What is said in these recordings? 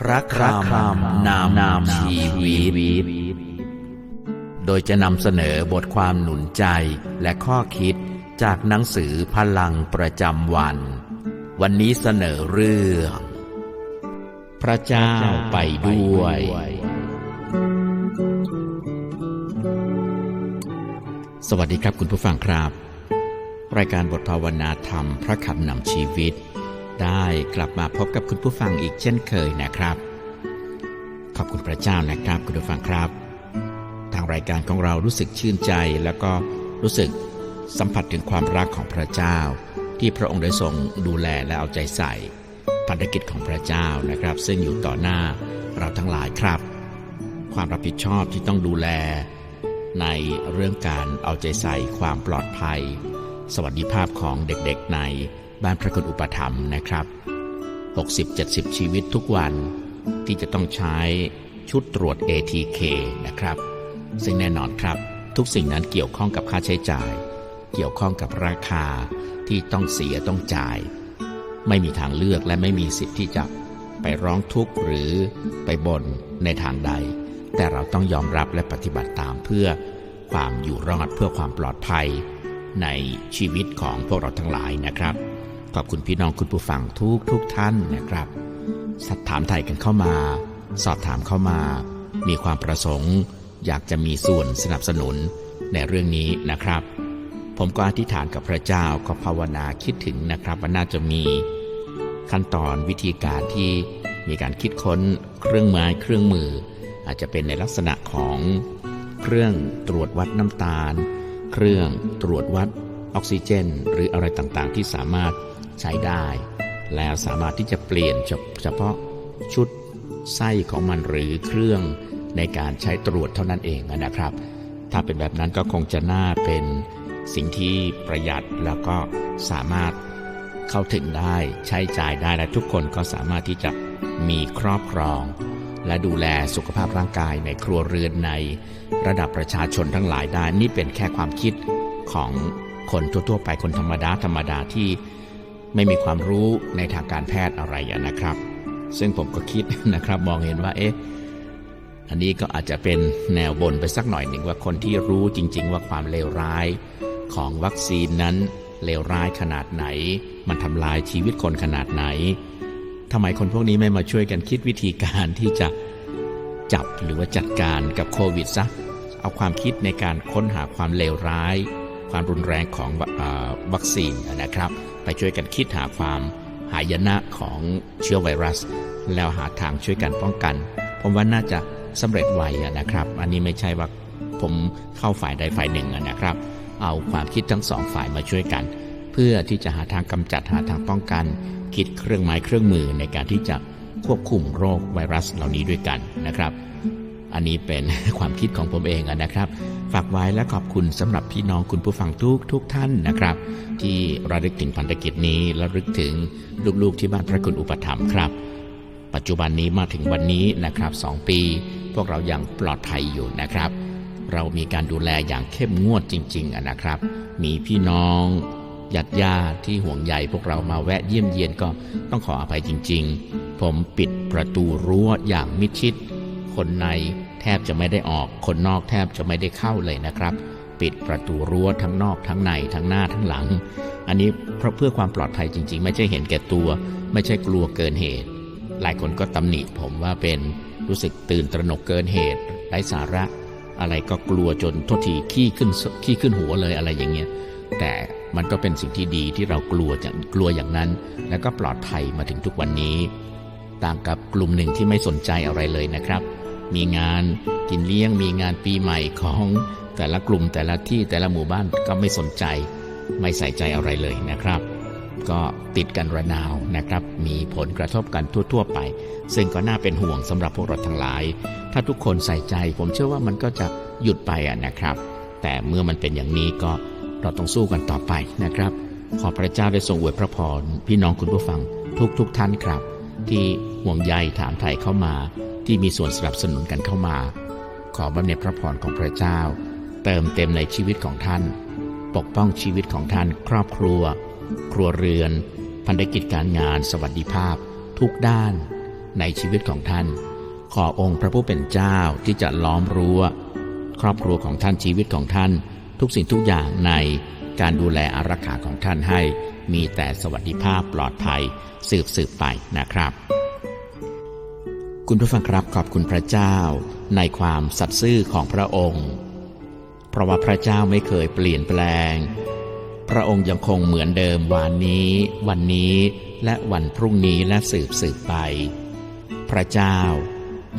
พระคำนามนามชีวิต โดยจะนำเสนอบทความหนุนใจและข้อคิดจากหนังสือพลังประจำวัน วันนี้เสนอเรื่อง พระเจ้าไปด้วย สวัสดีครับคุณผู้ฟังครับ รายการบทภาวนาธรรม พระคำนำชีวิต ได้กลับมาพบกับคุณผู้ฟังอีกเช่นเคยนะครับ ขอบคุณพระเจ้านะครับคุณผู้ฟังครับ ทางรายการของเรารู้สึกชื่นใจแล้วก็รู้สึกสัมผัสถึงความรักของพระเจ้า ที่พระองค์ได้ทรงดูแลและเอาใจใส่พันธกิจของพระเจ้านะครับ ซึ่งอยู่ต่อหน้าเราทั้งหลายครับ ความรับผิดชอบที่ต้องดูแล ในเรื่องการเอาใจใส่ความปลอดภัย สวัสดิภาพของเด็กๆใน บ้านพระคุณอุปถัมภ์นะครับ 60-70 ชีวิตทุกวันที่จะต้องใช้ชุดตรวจ ATK นะครับ ซึ่งแน่นอนครับ ทุกสิ่งนั้นเกี่ยวข้องกับค่าใช้จ่าย เกี่ยวข้องกับราคาที่ต้องเสียต้องจ่าย ไม่มีทางเลือกและไม่มีสิทธิ์ที่จะไปร้องทุกข์หรือไปบ่นในทางใด แต่เราต้องยอมรับและปฏิบัติตามเพื่อความอยู่รอดเพื่อความปลอดภัยในชีวิตของพวกเราทั้งหลายนะครับ ขอบคุณพี่น้องคุณผู้ฟังทุกทุกท่านนะครับสักถามไทยกันเข้ามา สอบถามเข้ามา มีความประสงค์ อยากจะมีส่วนสนับสนุนในเรื่องนี้นะครับ ผมก็อธิษฐานกับพระเจ้าก็ภาวนาคิดถึงนะครับว่าน่าจะมีขั้นตอนวิธีการที่มีการคิดค้นเครื่องไม้เครื่องมือ อาจจะเป็นในลักษณะของเครื่องตรวจวัดน้ำตาล เครื่องตรวจวัดออกซิเจน หรืออะไรต่างๆ ที่สามารถ ใช้ได้ แล้วสามารถที่จะเปลี่ยนเฉพาะชุดไส้ของมันหรือเครื่องในการใช้ตรวจเท่านั้นเองนะครับ ถ้าเป็นแบบนั้นก็คงจะน่าเป็นสิ่งที่ประหยัดแล้วก็สามารถเข้าถึงได้ใช้จ่ายได้และทุกคนก็สามารถที่จะมีครอบครอง และดูแลสุขภาพร่างกายในครัวเรือนในระดับประชาชนทั้งหลายได้นี่เป็นแค่ความคิดของคนทั่วๆไปคนธรรมดาธรรมดาที่ ไม่มีความรู้ในทางการแพทย์อะไรนะครับ ซึ่งผมก็คิดนะครับมองเห็นว่าเอ๊ะอันนี้ก็อาจจะเป็นแนวบนไปสักหน่อยหนึ่งว่าคนที่รู้จริง ๆ ว่าความเลวร้ายของวัคซีนนั้นเลวร้ายขนาดไหน มันทำลายชีวิตคนขนาดไหนทำไมคนพวกนี้ไม่มาช่วยกันคิดวิธีการที่จะจับหรือว่าจัดการกับโควิดซะเอาความคิดในการค้นหาความเลวร้าย ความรุนแรงของวัคซีนนะครับ ไปช่วยกันคิดหาความหายนะของเชื้อไวรัส แล้วหาทางช่วยกันป้องกัน ผมว่าน่าจะสำเร็จไวนะครับ อันนี้ไม่ใช่ว่าผมเข้าฝ่ายใดฝ่ายหนึ่งนะครับ เอาความคิดทั้งสองฝ่ายมาช่วยกัน เพื่อที่จะหาทางกำจัดหาทางป้องกัน คิดเครื่องไม้เครื่องมือในการที่จะควบคุมโรคไวรัสเหล่านี้ด้วยกันนะครับ อันนี้เป็นความคิดของผมเองนะครับ ฝากไว้และขอบคุณสำหรับพี่น้องคุณผู้ฟังทุกทุกท่านนะครับ ที่ระลึกถึงพันธกิจนี้และลึกถึงลูกๆที่บ้านพระคุณอุปถัมภ์ครับ ปัจจุบันนี้มาถึงวันนี้นะครับสองปี พวกเรายังปลอดภัยอยู่นะครับ เรามีการดูแลอย่างเข้มงวดจริง ๆนะครับ มีพี่น้องญาติญาติที่ห่วงใยพวกเรามาแวะเยี่ยมเยียนก็ต้องขออภัยจริง ๆ ผมปิดประตูรั้วอย่างมิดชิด คนในแทบจะไม่ได้ออก คนนอกแทบจะไม่ได้เข้าเลยนะครับ ปิดประตูรั้วทั้งนอกทั้งในทั้งหน้าทั้งหลัง อันนี้เพราะเพื่อความปลอดภัยจริง ๆ ไม่ใช่เห็นแก่ตัว ไม่ใช่กลัวเกินเหตุ หลายคนก็ตำหนิผมว่าเป็นรู้สึกตื่นตระหนกเกินเหตุไร้สาระ อะไรก็กลัวจนทษทีขี้ขึ้นขี้ขึ้นหัวเลยอะไรอย่างเงี้ยแต่มันก็เป็นสิ่งที่ดีที่เรากลัวอย่างกลัวอย่างนั้น แล้วก็ปลอดภัยมาถึงทุกวันนี้ ต่างกับกลุ่มหนึ่งที่ไม่สนใจอะไรเลยนะครับ มีงานกินเลี้ยงมีงานปีใหม่ของแต่ละกลุ่มแต่ละที่แต่ละหมู่บ้านก็ไม่สนใจ ไม่ใส่ใจอะไรเลยนะครับ ก็ติดกันระนาวนะครับ มีผลกระทบกันทั่ว ๆ ไป ซึ่งก็น่าเป็นห่วงสำหรับพวกเราทั้งหลาย ถ้าทุกคนใส่ใจ ผมเชื่อว่ามันก็จะหยุดไปอะนะครับ แต่เมื่อมันเป็นอย่างนี้ก็เราต้องสู้กันต่อไปนะครับ ขอพระเจ้าได้ทรงอวยพระพรพี่น้องคุณผู้ฟังทุกๆทท่านครับ ที่ห่วงใยถามไถ่เข้ามา ที่มีส่วนสนับสนุนกันเข้ามา ขอบำเหน็จพระพรของพระเจ้า เติมเต็มในชีวิตของท่าน ปกป้องชีวิตของท่าน ครอบครัว ครัวเรือน พันธกิจการงาน สวัสดิภาพ ทุกด้าน ในชีวิตของท่าน ขอองค์พระผู้เป็นเจ้าที่จะล้อมรั้วครอบครัวของท่านชีวิตของท่าน ทุกสิ่งทุกอย่างในการดูแลอารักขาของท่านให้ มีแต่สวัสดิภาพปลอดภัยสืบสืบไปนะครับ คุณผู้ฟังครับขอบคุณพระเจ้าในความสัตย์ซื่อของพระองค์ เพราะว่าพระเจ้าไม่เคยเปลี่ยนแปลง พระองค์ยังคงเหมือนเดิมวันนี้ วันนี้และวันพรุ่งนี้และสืบสืบไป พระเจ้า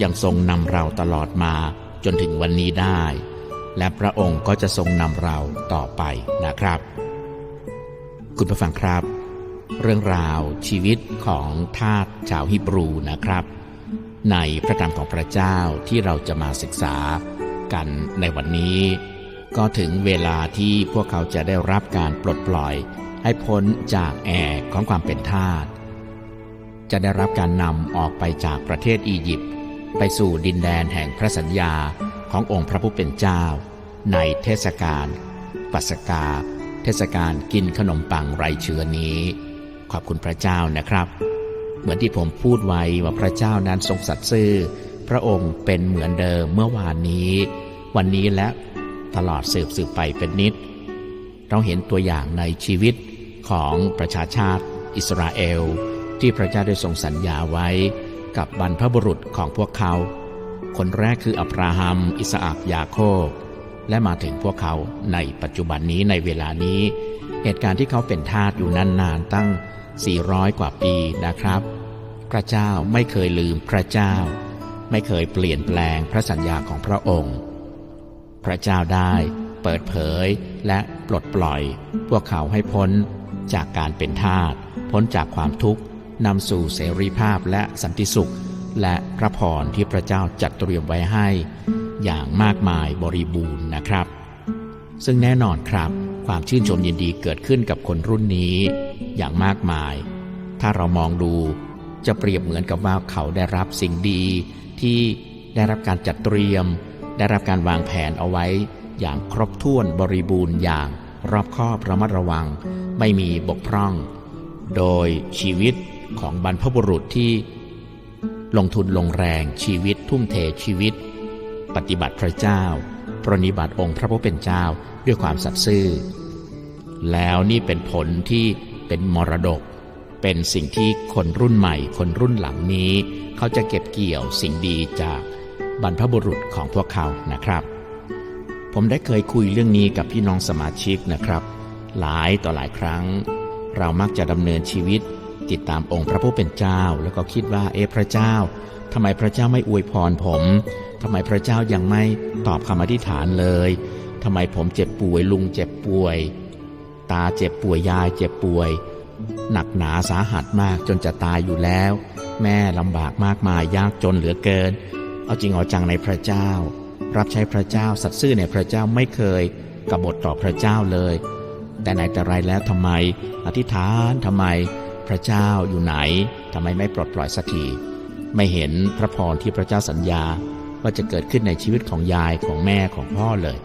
ยังทรงนำเราตลอดมาจนถึงวันนี้ได้ และพระองค์ก็จะทรงนำเราต่อไปนะครับ คุณผู้ฟังครับ เรื่องราวชีวิตของทาสชาวฮิบรูนะครับ ในพระธรรมของพระเจ้าที่เราจะมาศึกษากันในวันนี้ ก็ถึงเวลาที่พวกเขาจะได้รับการปลดปล่อย ให้พ้นจากแอกของความเป็นทาสจะได้รับการนำออกไปจากประเทศอียิปต์ไปสู่ดินแดนแห่งพระสัญญาขององค์พระผู้เป็นเจ้า ในเทศกาลปัสกา เทศกาลกินขนมปังไรเชื้อนี้ ขอบคุณพระเจ้านะครับ เหมือนที่ผมพูดไว้ว่าพระเจ้านั้นทรงสัตย์ซื่อ พระองค์เป็นเหมือนเดิมเมื่อวานนี้ วันนี้และตลอดสืบสืบไปเป็นนิด เราเห็นตัวอย่างในชีวิตของประชาชาติอิสราเอล ที่พระเจ้าได้ทรงสัญญาไว้กับบรรพบุรุษของพวกเขา คนแรกคืออับราฮัม อิสอักยาโคบ และมาถึงพวกเขาในปัจจุบันนี้ในเวลานี้ เหตุการณ์ที่เขาเป็นทาสอยู่นานๆตั้ง 400 กว่าปีนะครับ พระเจ้าไม่เคยลืมพระเจ้า ไม่เคยเปลี่ยนแปลงพระสัญญาของพระองค์ พระเจ้าได้เปิดเผยและปลดปล่อย พวกเขาให้พ้นจากการเป็นทาสพ้นจากความทุกข์นำสู่เสรีภาพและสันติสุข และพระพรที่พระเจ้าจัดเตรียมไว้ให้ อย่างมากมายบริบูรณ์นะครับ ซึ่งแน่นอนครับ ความชื่นชมยินดีเกิดขึ้นกับคนรุ่นนี้ อย่างมากมาย ถ้าเรามองดูจะเปรียบเหมือนกับว่าเขาได้รับสิ่งดีที่ได้รับการจัดเตรียม ได้รับการวางแผนเอาไว้ อย่างครบถ้วนบริบูรณ์อย่างรอบคอบระมัดระวัง ไม่มีบกพร่อง โดยชีวิตของบรรพบุรุษที่ ลงทุนลงแรงชีวิตทุ่มเทชีวิต ปฏิบัติพระเจ้า ปรนิบัติองค์พระผู้เป็นเจ้าด้วยความสัตย์ซื่อ แล้วนี่เป็นผลที่เป็นมรดก เป็นสิ่งที่คนรุ่นใหม่ คนรุ่นหลังนี้ เขาจะเก็บเกี่ยวสิ่งดีจากบรรพบุรุษของพวกเขานะครับ ผมได้เคยคุยเรื่องนี้กับพี่น้องสมาชิกนะครับ หลายต่อหลายครั้ง เรามักจะดำเนินชีวิต ติดตามองค์พระผู้เป็นเจ้า แล้วก็คิดว่าเอพระเจ้า ทำไมพระเจ้าไม่อวยพรผมทำไมพระเจ้ายังไม่ตอบคำอธิษฐานเลยทำไมผมเจ็บป่วยลุงเจ็บป่วย ตาเจ็บป่วยยายเจ็บป่วย หนักหนาสาหัสมากจนจะตายอยู่แล้ว แม่ลำบากมากมายยากจนเหลือเกิน เอาจริงเอาจังในพระเจ้า รับใช้พระเจ้าสัตย์ซื่อในพระเจ้าไม่เคยกบฏต่อพระเจ้าเลย แต่ไหนแต่ไรแล้วทำไม อธิษฐานทำไมพระเจ้าอยู่ไหนทำไมไม่ปลดปล่อยสักที ไม่เห็นพระพรที่พระเจ้าสัญญาว่าจะเกิดขึ้นในชีวิตของยายของแม่ของพ่อเลย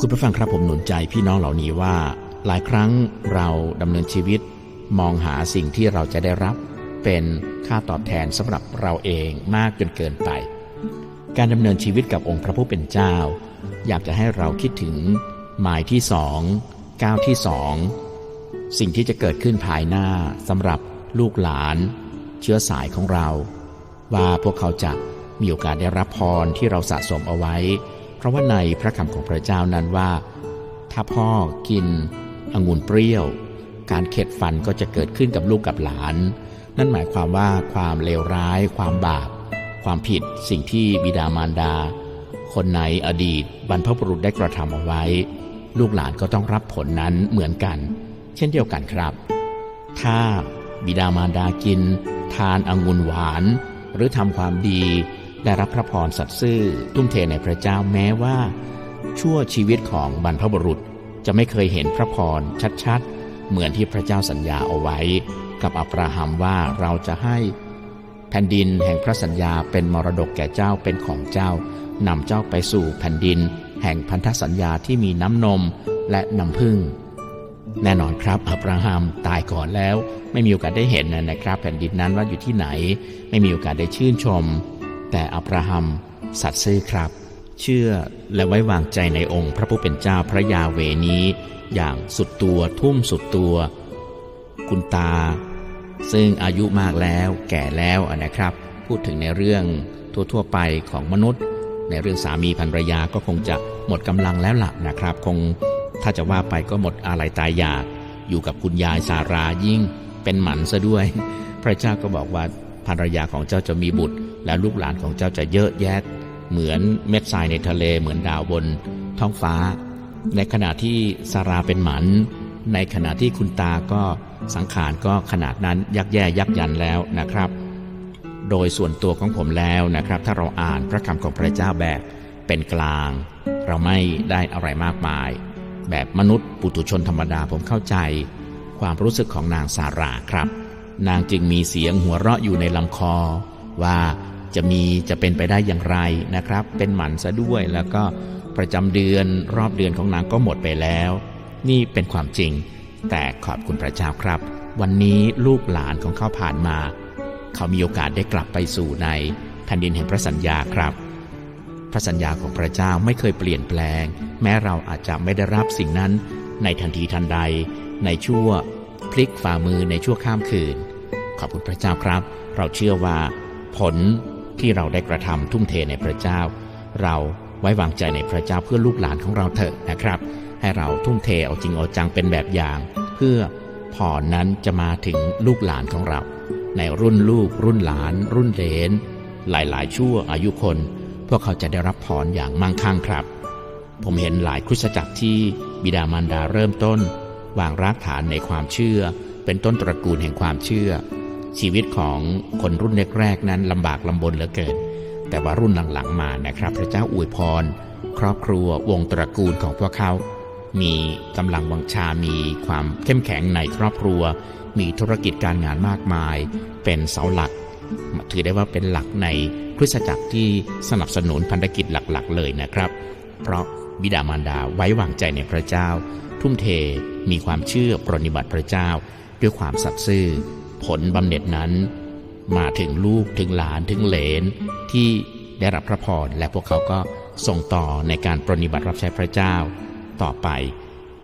คุณผู้ฟังครับผมหนุนใจพี่น้องเหล่านี้ว่า หลายครั้งเราดำเนินชีวิต มองหาสิ่งที่เราจะได้รับ เป็นค่าตอบแทนสำหรับเราเองมากจนเกินไป การดำเนินชีวิตกับองค์พระผู้เป็นเจ้า อยากจะให้เราคิดถึงหมายที่สองก้าวที่สองสิ่งที่จะเกิดขึ้นภายหน้าสำหรับลูกหลาน เชื้อสายของเรา ว่าพวกเขาจะมีโอกาสได้รับพรที่เราสะสมเอาไว้ เพราะว่าในพระคำของพระเจ้านั้นว่า ถ้าพ่อกินองุ่นเปรี้ยว การเข็ดฟันก็จะเกิดขึ้นกับลูกกับหลาน นั่นหมายความว่าความเลวร้าย ความบาป ความผิดสิ่งที่บิดามารดา คนไหนอดีตบรรพบุรุษได้กระทำเอาไว้ ลูกหลานก็ต้องรับผลนั้นเหมือนกัน เช่นเดียวกันครับ ถ้า บิดามารดากิน ทานองุ่นหวาน หรือทำความดี ได้รับพระพรสัตย์ซื่อ ทุ่มเทในพระเจ้าแม้ว่า ชั่วชีวิตของบรรพบุรุษจะไม่เคยเห็นพระพรชัดๆ เหมือนที่พระเจ้าสัญญาเอาไว้ กับอับราฮัมว่าเราจะให้แผ่นดินแห่งพระสัญญาเป็นมรดกแก่เจ้าเป็นของเจ้านำเจ้าไปสู่แผ่นดิน แห่งพันธสัญญาที่มีน้ำนมและน้ำพึ่ง แน่นอนครับอับราฮัมตายก่อนแล้ว ไม่มีโอกาสได้เห็นนะครับ แผ่นดินนั้นว่าอยู่ที่ไหน ไม่มีโอกาสได้ชื่นชม แต่อับราฮัมสัตย์ซื่อครับ เชื่อและไว้วางใจในองค์พระผู้เป็นเจ้าพระยาเวนี้ อย่างสุดตัวทุ่มสุดตัว คุณตา ซึ่งอายุมากแล้ว แก่แล้วนะครับ พูดถึงในเรื่องทั่วๆไปของมนุษย์ ในเรื่องสามีภรรยาก็คงจะหมดกำลังแล้วล่ะนะครับ คง ถ้าจะว่าไปก็หมดอะไรตายอยาก อยู่กับคุณยายสารายิ่งเป็นหมันซะด้วย พระเจ้าก็บอกว่าภรรยาของเจ้าจะมีบุตร และลูกหลานของเจ้าจะเยอะแยะ เหมือนเม็ดทรายในทะเลเหมือนดาวบนท้องฟ้า ในขณะที่สาราเป็นหมัน ในขณะที่คุณตาก็สังขารก็ขนาดนั้นยักแย่ยักยันแล้วนะครับ โดยส่วนตัวของผมแล้วนะครับ ถ้าเราอ่านพระคำของพระเจ้าแบบเป็นกลาง เราไม่ได้อะไรมากมาย แบบมนุษย์ปุถุชนธรรมดาผมเข้าใจ ความรู้สึกของนางสาราครับ นางจึงมีเสียงหัวเราะอยู่ในลำคอ ว่าจะมีจะเป็นไปได้อย่างไรนะครับ เป็นหมันซะด้วยแล้วก็ประจำเดือนรอบเดือนของนางก็หมดไปแล้ว นี่เป็นความจริง แต่ขอบคุณพระเจ้าครับ วันนี้ลูกหลานของเขาผ่านมา เขามีโอกาสได้กลับไปสู่ในแผ่นดินแห่งพระสัญญาครับ พระสัญญาของพระเจ้าไม่เคยเปลี่ยนแปลง แม้เราอาจจะไม่ได้รับสิ่งนั้น ในทันทีทันใด ในชั่วพลิกฝ่ามือในชั่วข้ามคืน ขอบคุณพระเจ้าครับ เราเชื่อว่า ผลที่เราได้กระทำทุ่มเทในพระเจ้า เราไว้วางใจในพระเจ้าเพื่อลูกหลานของเราเถอะนะครับ ให้เราทุ่มเทเอาจริงเอาจังเป็นแบบอย่าง เพื่อพรนั้นจะมาถึงลูกหลานของเรา ในรุ่นลูก รุ่นหลาน รุ่นเหลนหลายๆ ชั่วอายุคน วกเขาจะได้รับพรอย่างมั่งคั่งครับ ผมเห็นหลายคริสตจักรที่บิดามารดาเริ่มต้น วางรากฐานในความเชื่อ เป็นต้นตระกูลแห่งความเชื่อ ชีวิตของคนรุ่นแรกๆนั้นลำบากลำบนเหลือเกิน แต่ว่ารุ่นหลังๆมานะครับ พระเจ้าอวยพร ครอบครัววงตระกูลของพวกเขา มีกำลังวังชา มีความเข้มแข็งในครอบครัว มีธุรกิจการงานมากมาย เป็นเสาหลัก ถือได้ว่าเป็นหลักในคริสตจักรที่สนับสนุนพันธกิจหลักๆ เลยนะครับ เพราะบิดามารดาไว้วางใจในพระเจ้า ทุ่มเทมีความเชื่อปรนิบัติพระเจ้า ด้วยความสัตย์ซื่อ ผลบำเหน็จนั้น มาถึงลูกถึงหลานถึงเหลนที่ได้รับพระพรและพวกเขาก็ส่งต่อในการปรนิบัติรับใช้พระเจ้า ต่อไป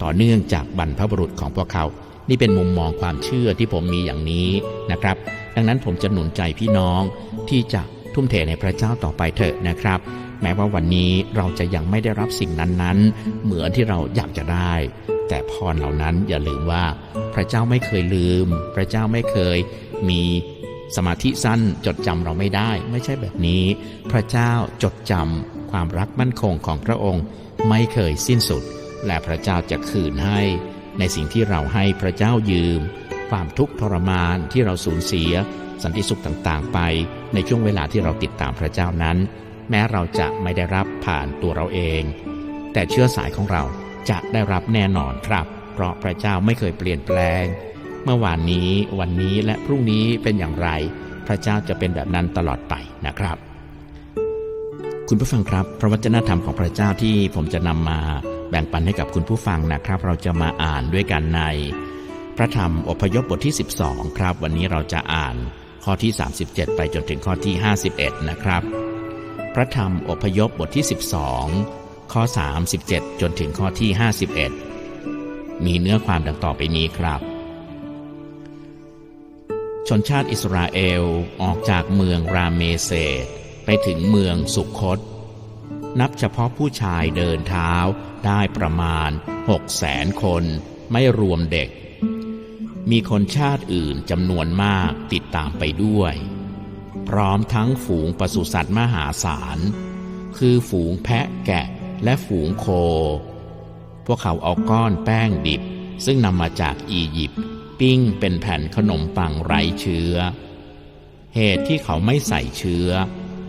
ต่อเนื่องจากบรรพบุรุษของพวกเขา นี่เป็นมุมมองความเชื่อที่ผมมีอย่างนี้นะครับ ดังนั้นผมจะหนุนใจพี่น้องที่จะทุ่มเทในพระเจ้าต่อไปเถอะนะครับ แม้ว่าวันนี้เราจะยังไม่ได้รับสิ่งนั้นๆ เหมือนที่เราอยากจะได้ แต่พรเหล่านั้นอย่าลืมว่า พระเจ้าไม่เคยลืม พระเจ้าไม่เคยมีสมาธิสั้นจดจำเราไม่ได้ ไม่ใช่แบบนี้ พระเจ้าจดจำความรักมั่นคงของพระองค์ ไม่เคยสิ้นสุด และพระเจ้าจะคืนให้ ในสิ่งที่เราให้พระเจ้ายืม ความทุกข์ทรมานที่เราสูญเสีย สันติสุขต่างๆ ไปในช่วงเวลาที่เราติดตามพระเจ้านั้น แม้เราจะไม่ได้รับผ่านตัวเราเอง แต่เชื้อสายของเราจะได้รับแน่นอนครับ เพราะพระเจ้าไม่เคยเปลี่ยนแปลง เมื่อวานนี้วันนี้และพรุ่งนี้เป็นอย่างไร พระเจ้าจะเป็นแบบนั้นตลอดไปนะครับ คุณผู้ฟังครับ พระวจนะธรรมของพระเจ้าที่ผมจะนำมาแบ่งปันให้กับคุณผู้ฟังนะครับ เราจะมาอ่านด้วยกันใน พระธรรมอพยพบทที่ 12 ครับ วันนี้เราจะอ่านข้อที่ 37 ไปจนถึงข้อที่ 51 นะครับ พระธรรมอพยพบทที่ 12 ข้อ 37 จนถึงข้อที่ 51 มีเนื้อความดังต่อไปนี้ครับ ชนชาติอิสราเอลออกจากเมืองราเมเซดไปถึงเมืองสุคต นับเฉพาะผู้ชายเดินเท้าได้ประมาณหกแสนคน ไม่รวมเด็ก มีคนชาติอื่นจำนวนมากติดตามไปด้วย พร้อมทั้งฝูงปศุสัตว์มหาศาล คือฝูงแพะแกะและฝูงโค พวกเขาเอาก้อนแป้งดิบ ซึ่งนำมาจากอียิปต์ปิ้งเป็นแผ่นขนมปังไร้เชื้อ เหตุที่เขาไม่ใส่เชื้อ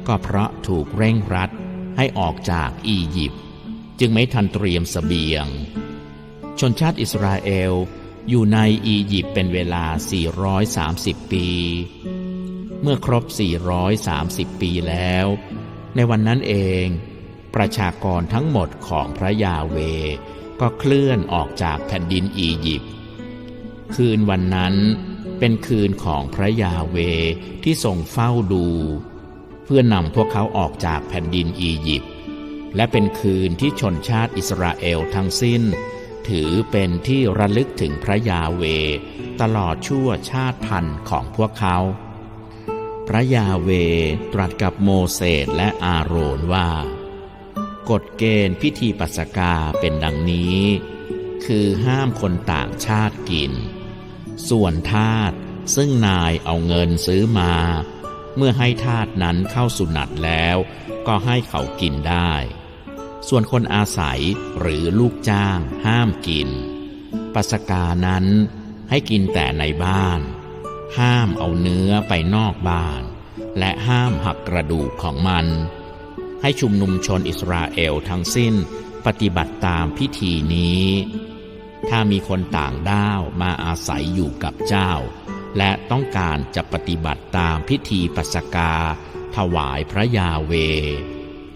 ก็เพราะถูกเร่งรัดให้ออกจากอียิปต์จึงไม่ทันเตรียมสเสบียง ชนชาติอิสราเอล อยู่ในอียิปต์เป็นเวลา 430 ปี เมื่อครบ 430 ปีแล้ว ในวันนั้นเอง ประชากรทั้งหมดของพระยาเวก็เคลื่อนออกจากแผ่นดินอียิปต์ คืนวันนั้นเป็นคืนของพระยาเวที่ทรงเฝ้าดู เพื่อนำพวกเขาออกจากแผ่นดินอียิปต์ และเป็นคืนที่ชนชาติอิสราเอลทั้งสิ้น ถือเป็นที่ระลึกถึงพระยาเว ตลอดชั่วชาติพันธุ์ของพวกเขา พระยาเวตรัสกับโมเสสและอาโรนว่า กฎเกณฑ์พิธีปัสกาเป็นดังนี้ คือห้ามคนต่างชาติกิน ส่วนทาสซึ่งนายเอาเงินซื้อมา เมื่อให้ทาสนั้นเข้าสุนัตแล้ว ก็ให้เขากินได้ ส่วนคนอาศัยหรือลูกจ้างห้ามกิน ปัสกานั้นให้กินแต่ในบ้าน ห้ามเอาเนื้อไปนอกบ้าน และห้ามหักกระดูกของมัน ให้ชุมนุมชนอิสราเอลทั้งสิ้นปฏิบัติตามพิธีนี้ ถ้ามีคนต่างด้าวมาอาศัยอยู่กับเจ้า และต้องการจะปฏิบัติตามพิธีปัสกา ถวายพระยาเว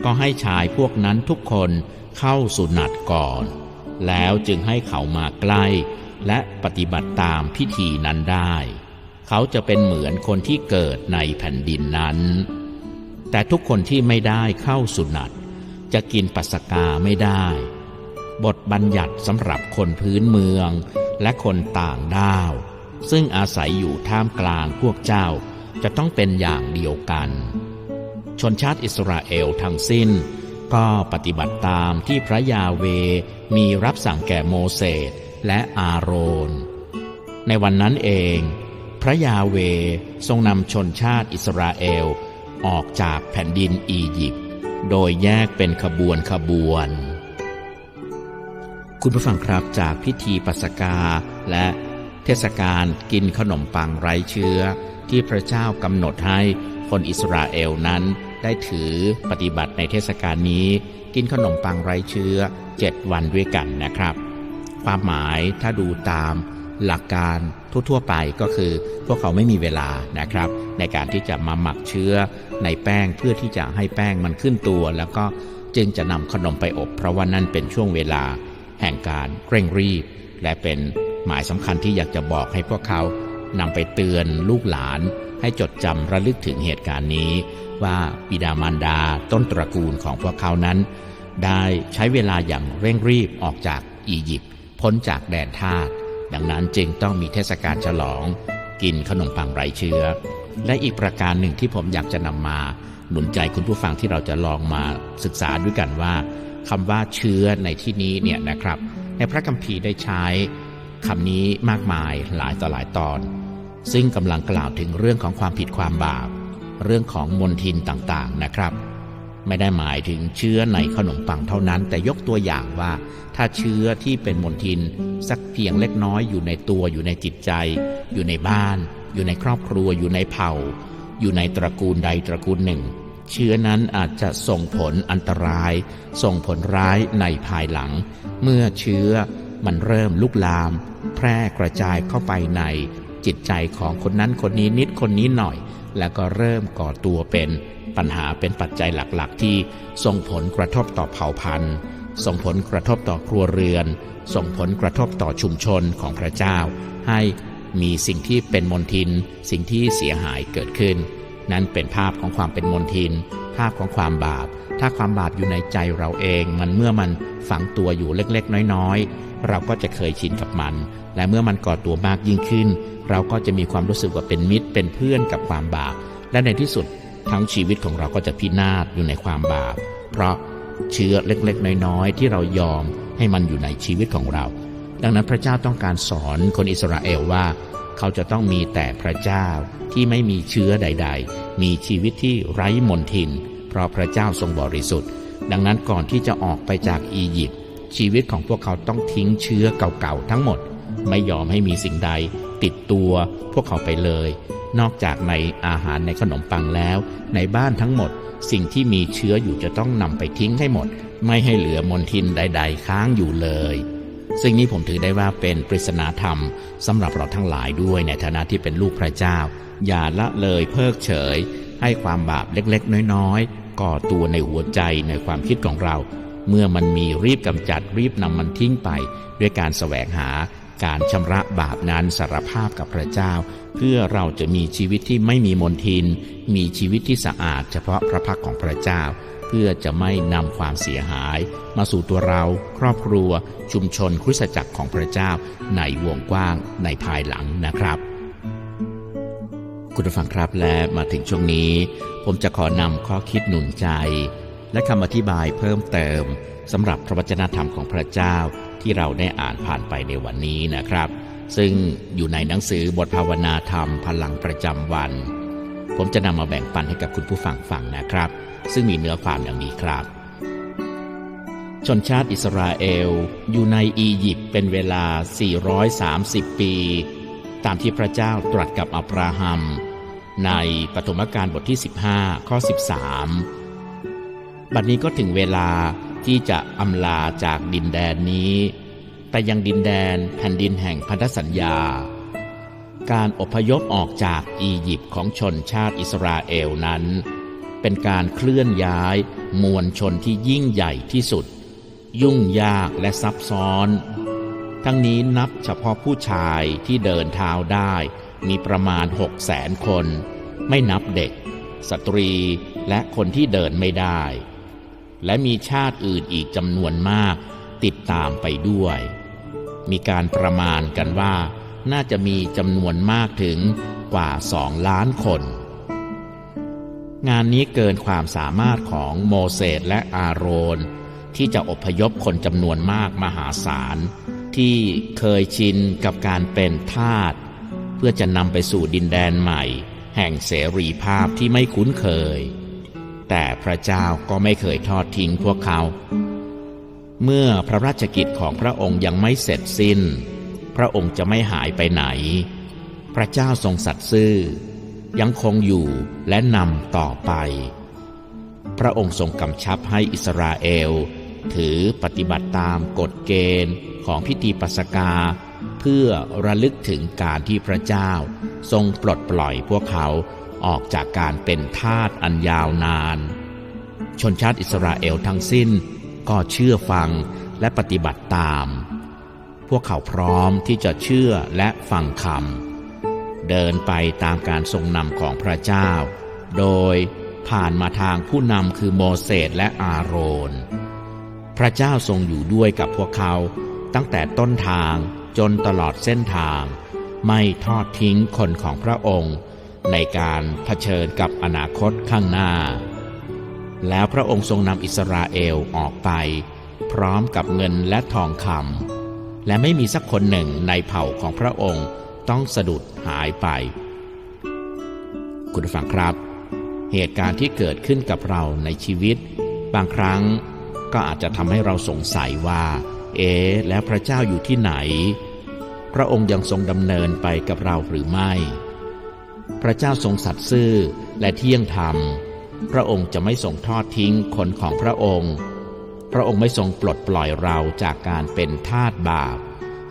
ก็ให้ชายพวกนั้นทุกคนเข้าสุนัตก่อน แล้วจึงให้เขามาใกล้ และปฏิบัติตามพิธีนั้นได้ เขาจะเป็นเหมือนคนที่เกิดในแผ่นดินนั้น แต่ทุกคนที่ไม่ได้เข้าสุนัตจะกินปัสกาไม่ได้ บทบัญญัติสำหรับคนพื้นเมืองและคนต่างด้าว ซึ่งอาศัยอยู่ท่ามกลางพวกเจ้าจะต้องเป็นอย่างเดียวกัน ชนชาติอิสราเอลทั้งสิ้น ก็ปฏิบัติตามที่พระยาเวมีรับสั่งแก่โมเสสและอาโรน ในวันนั้นเอง พระยาเวทรงนำชนชาติอิสราเอลออกจากแผ่นดินอียิปต์โดยแยกเป็นขบวนขบวน คุณผู้ฟังครับจากพิธีปัสกาและเทศกาลกินขนมปังไร้เชื้อที่พระเจ้ากำหนดให้ คนอิสราเอลนั้นได้ถือปฏิบัติในเทศกาลนี้ กินขนมปังไร้เชื้อ 7 วันด้วยกันนะครับ ความหมายถ้าดูตามหลักการทั่วๆไปก็คือ พวกเขาไม่มีเวลานะครับ ในการที่จะมาหมักเชื้อในแป้งเพื่อที่จะให้แป้งมันขึ้นตัว แล้วก็จึงจะนำขนมไปอบ เพราะว่านั่นเป็นช่วงเวลา แห่งการเร่งรีบ และเป็นหมายสำคัญที่อยากจะบอกให้พวกเขานำไปเตือนลูกหลาน ให้จดจำระลึกถึงเหตุการณ์นี้ ว่าบิดามารดาต้นตระกูลของพวกเขานั้น ได้ใช้เวลาอย่างเร่งรีบออกจากอียิปต์พ้นจากแดนทาสดังนั้นจึงต้องมีเทศกาลฉลอง กินขนมปังไร้เชื้อ และอีกประการหนึ่งที่ผมอยากจะนำมา หนุนใจคุณผู้ฟังที่เราจะลองมาศึกษาด้วยกันว่าคำว่าเชื้อในที่นี้เนี่ยนะครับ ในพระคัมภีร์ได้ใช้คำนี้มากมายหลายต่อหลายตอน ซึ่งกำลังกล่าวถึงเรื่องของความผิดความบาป เรื่องของมนทินต่างๆนะครับ ไม่ได้หมายถึงเชื้อในขนมปังเท่านั้น แต่ยกตัวอย่างว่า ถ้าเชื้อที่เป็นมนทินสักเพียงเล็กน้อยอยู่ในตัวอยู่ในจิตใจ อยู่ในบ้าน อยู่ในครอบครัว อยู่ในเผ่า อยู่ในตระกูลใดตระกูลหนึ่ง เชื้อนั้นอาจจะส่งผลอันตราย ส่งผลร้ายในภายหลัง เมื่อเชื้อมันเริ่มลุกลาม แพร่กระจายเข้าไปใน จิตใจของคนนั้นคนนี้นิดคนนี้หน่อย แล้วก็เริ่มก่อตัวเป็นปัญหาเป็นปัจจัยหลักๆ ที่ส่งผลกระทบต่อเผ่าพันธุ์ ส่งผลกระทบต่อครัวเรือน ส่งผลกระทบต่อชุมชนของพระเจ้า ให้มีสิ่งที่เป็นมนทิน สิ่งที่เสียหายเกิดขึ้น นั้นเป็นภาพของความเป็นมนทิน ภาพของความบาป ถ้าความบาปอยู่ในใจเราเอง มันเมื่อมันฝังตัวอยู่เล็กๆ น้อยๆ เราก็จะเคยชินกับมัน และเมื่อมันก่อตัวมากยิ่งขึ้น เราก็จะมีความรู้สึกว่าเป็นมิตรเป็นเพื่อนกับความบาป และในที่สุดทั้งชีวิตของเราก็จะพินาศอยู่ในความบาป เพราะเชื้อเล็กๆ น้อยๆ ที่เรายอมให้มันอยู่ในชีวิตของเรา ดังนั้นพระเจ้าต้องการสอนคนอิสราเอลว่า เขาจะต้องมีแต่พระเจ้าที่ไม่มีเชื้อใด ๆ มีชีวิตที่ไร้มนทิน เพราะพระเจ้าทรงบริสุทธิ์ ดังนั้นก่อนที่จะออกไปจากอียิปต์ชีวิตของพวกเขาต้องทิ้งเชื้อเก่าๆทั้งหมด ไม่ยอมให้มีสิ่งใด ติดตัวพวกเขาไปเลย นอกจากในอาหารในขนมปังแล้ว ในบ้านทั้งหมด สิ่งที่มีเชื้ออยู่จะต้องนำไปทิ้งให้หมด ไม่ให้เหลือมลทินใด ๆ ค้างอยู่เลยซึ่งนี้ผมถือได้ว่าเป็นปริศนาธรรมสำหรับเราทั้งหลายด้วยในฐานะที่เป็นลูกพระเจ้า อย่าละเลยเพิกเฉย ให้ความบาปเล็กๆ น้อยๆ ก่อตัวในหัวใจในความคิดของเรา เมื่อมันมีรีบกำจัดรีบนำมันทิ้งไป ด้วยการแสวงหาการชำระบาปนั้นสารภาพกับพระเจ้า เพื่อเราจะมีชีวิตที่ไม่มีมลทิน มีชีวิตที่สะอาดเฉพาะพระพักของพระเจ้า เพื่อจะไม่นำความเสียหาย มาสู่ตัวเรา ครอบครัว ชุมชนคริสตจักรของพระเจ้า ในวงกว้างในภายหลังนะครับ คุณผู้ฟังครับและมาถึงช่วงนี้ ผมจะขอนำข้อคิดหนุนใจ และคำอธิบายเพิ่มเติมสำหรับพระวจนะธรรมของพระเจ้าที่เราได้อ่านผ่านไปในวันนี้นะครับ ซึ่งอยู่ในหนังสือบทภาวนาธรรมพลังประจำวัน ผมจะนำมาแบ่งปันให้กับคุณผู้ฟังฟังนะครับ ซึ่งมีเนื้อความอย่างนี้ครับ ชนชาติอิสราเอลอยู่ในอียิปต์เป็นเวลา 430 ปี ตามที่พระเจ้าตรัสกับอับราฮัม ในปฐมกาลบทที่ 15 ข้อ 13 บัดนี้ก็ถึงเวลาที่จะอำลาจากดินแดนนี้ แต่ยังดินแดนแผ่นดินแห่งพันธสัญญา การอพยพออกจากอียิปต์ของชนชาติอิสราเอลนั้น เป็นการเคลื่อนย้ายมวลชนที่ยิ่งใหญ่ที่สุด ยุ่งยากและซับซ้อน ทั้งนี้นับเฉพาะผู้ชายที่เดินเท้าได้มีประมาณหกแสนคน ไม่นับเด็ก สตรีและคนที่เดินไม่ได้ และมีชาติอื่นอีกจำนวนมากติดตามไปด้วย มีการประมาณกันว่าน่าจะมีจำนวนมากถึงกว่าสองล้านคน งานนี้เกินความสามารถของโมเสสและอาโรน ที่จะอพยพคนจำนวนมากมหาศาล ที่เคยชินกับการเป็นทาสเพื่อจะนำไปสู่ดินแดนใหม่ แห่งเสรีภาพที่ไม่คุ้นเคย แต่พระเจ้าก็ไม่เคยทอดทิ้งพวกเขา เมื่อพระราชกิจของพระองค์ยังไม่เสร็จสิ้น พระองค์จะไม่หายไปไหน พระเจ้าทรงสัตย์ซื่อ ยังคงอยู่และนำต่อไป พระองค์ทรงกำชับให้อิสราเอลถือปฏิบัติตามกฎเกณฑ์ ของพิธีปัสกา เพื่อระลึกถึงการที่พระเจ้า ทรงปลดปล่อยพวกเขาออกจากการเป็นทาสอันยาวนาน ชนชาติอิสราเอลทั้งสิ้นก็เชื่อฟังและปฏิบัติตาม พวกเขาพร้อมที่จะเชื่อและฟังคำเดินไปตามการทรงนำของพระเจ้า โดยผ่านมาทางผู้นำคือโมเสสและอาโรน พระเจ้าทรงอยู่ด้วยกับพวกเขา ตั้งแต่ต้นทางจนตลอดเส้นทาง ไม่ทอดทิ้งคนของพระองค์ ในการเผชิญกับอนาคตข้างหน้า แล้วพระองค์ทรงนำอิสราเอลออกไป พร้อมกับเงินและทองคำและไม่มีสักคนหนึ่งในเผ่าของพระองค์ต้องสะดุดหายไป คุณฟังครับ เหตุการณ์ที่เกิดขึ้นกับเราในชีวิต บางครั้งก็อาจจะทำให้เราสงสัยว่า เอ๊ะแล้วพระเจ้าอยู่ที่ไหน พระองค์ยังทรงดำเนินไปกับเราหรือไม่ พระเจ้าทรงสัตย์ซื่อและเที่ยงธรรม พระองค์จะไม่ทรงทอดทิ้งคนของพระองค์ พระองค์ไม่ทรงปลดปล่อยเราจากการเป็นทาสบาป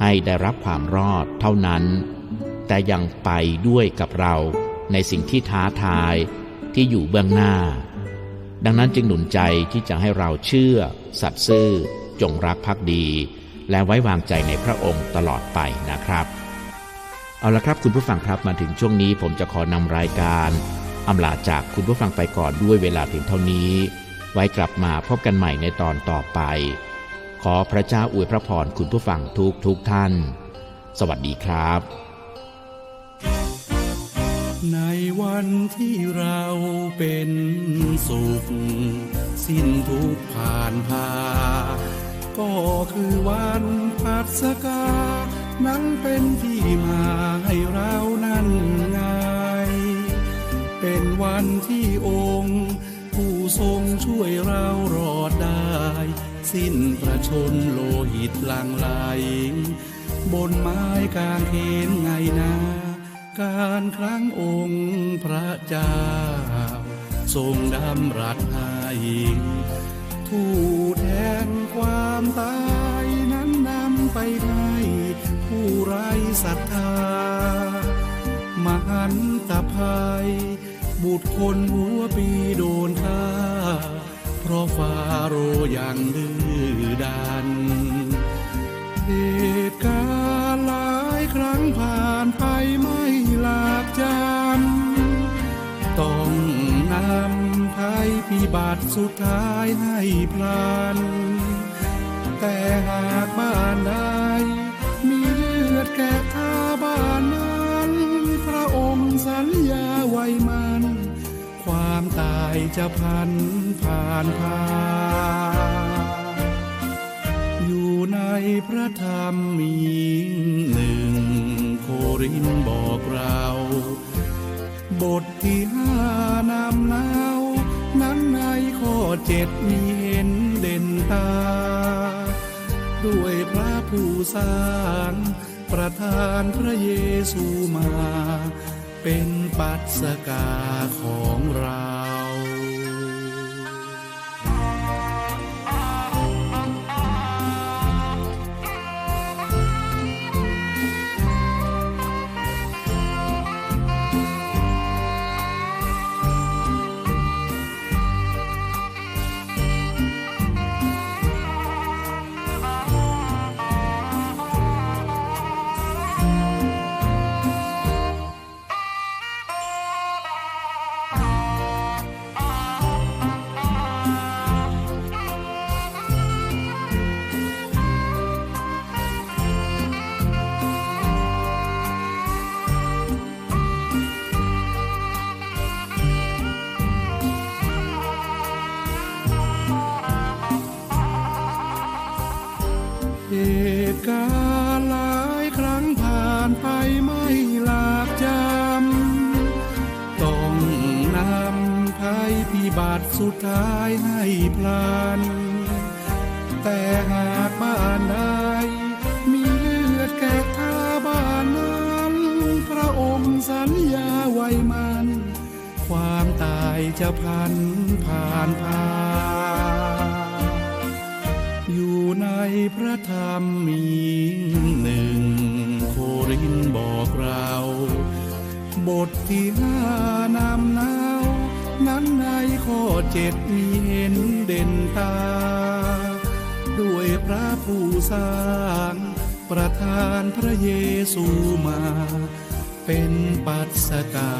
ให้ได้รับความรอดเท่านั้น แต่ยังไปด้วยกับเราในสิ่งที่ท้าทายที่อยู่เบื้องหน้า ดังนั้นจึงหนุนใจที่จะให้เราเชื่อ สัตย์ซื่อ จงรักภักดี และไว้วางใจในพระองค์ตลอดไปนะครับ เอาละครับคุณผู้ฟังครับมาถึงช่วงนี้ผมจะขอนำรายการอำลาจากคุณผู้ฟังไปก่อนด้วยเวลาเพียงเท่านี้ ไว้กลับมาพบกันใหม่ในตอนต่อไป ขอพระเจ้าอวยพระพรคุณผู้ฟังทุกทุกท่าน สวัสดีครับ ในวันที่เราเป็นสุข สิ้นทุกผ่านพา ก็คือวันปัสกา นั้นเป็นที่มาให้เรานั้นไงเป็นวันที่องค์ ผู้ทรงช่วยเรารอดได้ สิ้นประชนโลหิตลังไหลบนไม้กางเขนไงนะการครั้งองค์พระเจ้า ทรงดำรัสให้ ทูตแทนความตายนั้นนำไปให้ผู้ไร้ศรัทธามหันตภัย บุตรคนหัวปีโดนฆ่า เพราะฟาโรห์ยังดื้อดันเหตุการณ์หลายครั้งผ่านไปไม่หลากจำ พิบัติสุดท้ายให้พลัน แต่หากบ้านใดมีเลือดแก่ทาบ้านนั้น พระองค์สัญญาไว้มัน ความตายจะพันผ่านพาอยู่ในพระธรรมมีหนึ่งโครินบอกเรา บทที่ห้านำเล่า เจ็ดมีเห็นเด่นตา ด้วยพระผู้สร้างประทานพระเยซูมา เป็นปัสกาของเรา พลัน แต่หากบ้านใดมีเลือดแก่ท่าบ้านนั้น พระองค์สัญญาไว้มัน ความตายจะพันผ่านพาอยู่ในพระธรรมมีหนึ่งโครินบอกเรา บทที่ห้านำเนา นั้นในข้อเจ็บมีเห็นเด่นตา ด้วยพระผู้สร้างประทานพระเยซูมา เป็นปัสกา